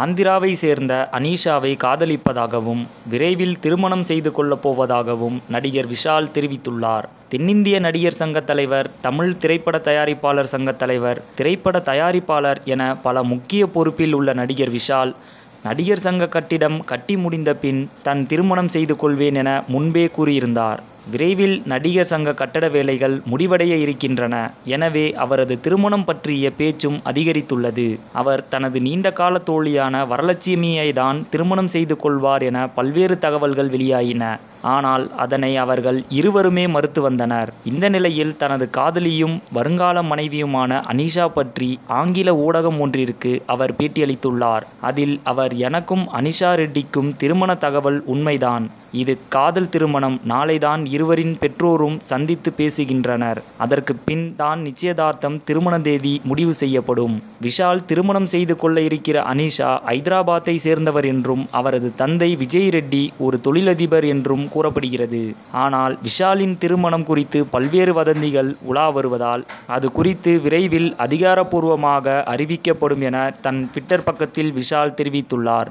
ஆந்திராவை சேர்ந்த அனீஷாவை காதலிப்பதாகவும் விரைவில் திருமணம் செய்து கொள்ளப் போவதாகவும் நடிகர் விஷால் தெரிவித்துள்ளார். தென்னிந்திய நடிகர் சங்க தலைவர் தமிழ் திரைப்பட தயாரிப்பாளர் சங்க தலைவர் திரைப்பட தயாரிப்பாளர் என பல முக்கிய பொறுப்பில் உள்ள நடிகர் விஷால் நடிகர் சங்க கட்டிடம் கட்டி முடிந்த பின் தன் திருமணம் செய்து கொள்வேன் என முன்பே கூறியிருந்தார். விரைவில் நடிகர் சங்க கட்டட வேலைகள் முடிவடைய இருக்கின்றன. எனவே அவரது திருமணம் பற்றிய பேச்சும் அதிகரித்துள்ளது. அவர் தனது நீண்ட கால தோழியான வரலட்சுமியை தான் திருமணம் செய்து கொள்வார் என பல்வேறு தகவல்கள் வெளியாயின. ஆனால் அதனை அவர்கள் இருவருமே மறுத்து வந்தனர். இந்த நிலையில் தனது காதலியும் வருங்கால மனைவியுமான அனிஷா பற்றி ஆங்கில ஊடகம் ஒன்றிற்கு அவர் பேட்டியளித்துள்ளார். அதில் அவர் எனக்கும் அனிஷா ரெட்டிக்கும் திருமண தகவல் உண்மைதான். இது காதல் திருமணம். நாளைதான் இருவரின் பெற்றோரும் சந்தித்து பேசுகின்றனர். அதற்கு பின் தான் நிச்சயதார்த்தம் திருமண தேதி முடிவு செய்யப்படும். விஷால் திருமணம் செய்து கொள்ள இருக்கிற அனிஷா ஐதராபாத்தை சேர்ந்தவர் என்றும் அவரது தந்தை விஜய் ரெட்டி ஒரு தொழிலதிபர் என்றும் கூறப்படுகிறது. ஆனால் விஷாலின் திருமணம் குறித்து பல்வேறு வதந்திகள் உலா வருவதால் அது குறித்து விரைவில் அதிகாரப்பூர்வமாக அறிவிக்கப்படும் என தன் ட்விட்டர் பக்கத்தில் விஷால் தெரிவித்துள்ளார்.